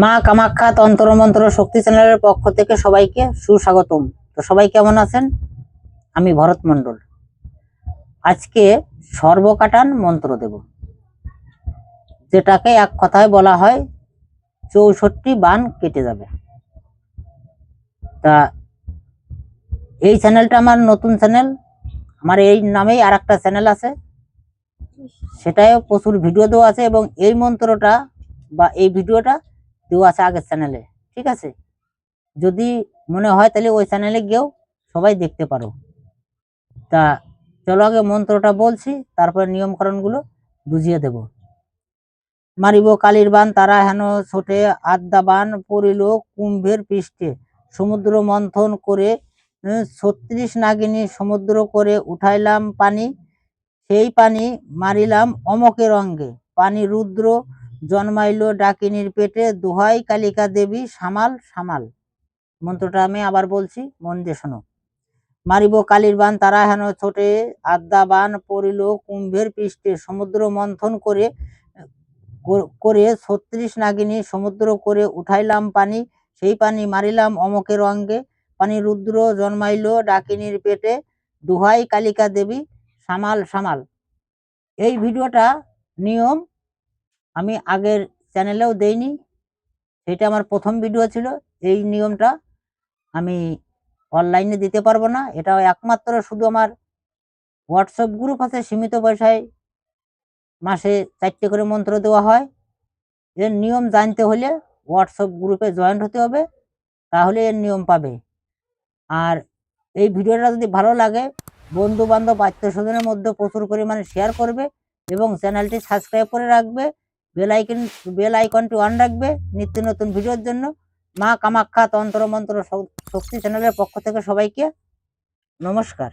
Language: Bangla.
মা কামাখ্যা তন্ত্র মন্ত্র শক্তি চ্যানেলের পক্ষ থেকে সবাইকে সুস্বাগতম। তো সবাই কেমন আছেন? আমি ভরত মণ্ডল। আজকে সর্বকাটান মন্ত্র দেব, যেটাকে এক কথায় বলা হয় চৌষট্টি বান কেটে যাবে। তা এই চ্যানেলটা আমার নতুন চ্যানেল, আমার এই নামেই আর একটা চ্যানেল আছে। সেটাও প্রচুর ভিডিও দেওয়া আছে এবং এই মন্ত্রটা বা এই ভিডিওটা দেওয়া আছে আগের চ্যানেলে ঠিক আছে? যদি মনে হয় তাহলে ওই চ্যানেলে গিয়েও সবাই দেখতে পারো। তা চলো আগে মন্ত্রটা বলছি, তারপরে নিয়মকরণগুলো বুঝিয়ে দেব। মারিব কালীর বান তারা হেন ছোটে, আদ্যা বান পড়িল কুম্ভের পৃষ্ঠে। সমুদ্র মন্থন করে ছত্রিশ নাগিনী সমুদ্র করে উঠাইলাম পানি। সেই পানি মারিলাম অমকের অঙ্গে। পানি রুদ্র জন্মাইল ডাকিনীর পেটে, দোহাই কালিকা দেবী, সামাল সামাল। মন্ত্রটা আমি আবার বলছি, মন দিয়ে শোনো। মারিব কালীর বান তারা হেন ছোটে, আদ্যা বান পড়িল কুম্ভের পৃষ্ঠে, সমুদ্র মন্থন করে করে ছত্রিশ নাগিনী সমুদ্র করে উঠাইলাম পানি, সেই পানি মারিলাম অমকের অঙ্গে। পানি রুদ্র জন্মাইল ডাকিনীর পেটে, দোহাই কালিকা দেবী, সামাল সামাল। এই ভিডিওটা নিয়ম আমি আগের চ্যানেলেও দেইনি। সেটা আমার প্রথম ভিডিও ছিল। এই নিয়মটা আমি অনলাইনে দিতে পারব না। এটা একমাত্র শুধু আমার হোয়াটসঅ্যাপ গ্রুপ আছে, সীমিত পয়সায় মাসে চারটে করে মন্ত্র দেওয়া হয়। এর নিয়ম জানতে হলে হোয়াটসঅ্যাপ গ্রুপে জয়েন হতে হবে, তাহলে এর নিয়ম পাবে। আর এই ভিডিওটা যদি ভালো লাগে বন্ধু বান্ধব আত্মীয় স্বজনের মধ্যে প্রচুর পরিমাণে শেয়ার করবে এবং চ্যানেলটি সাবস্ক্রাইব করে রাখবে। বেল আইকন, বেল আইকনটি অন রাখবে নিত্য নতুন ভিডিওর জন্য। মা কামাখ্যা তন্ত্র মন্ত্র শক্তি চ্যানেলের পক্ষ থেকে সবাইকে নমস্কার।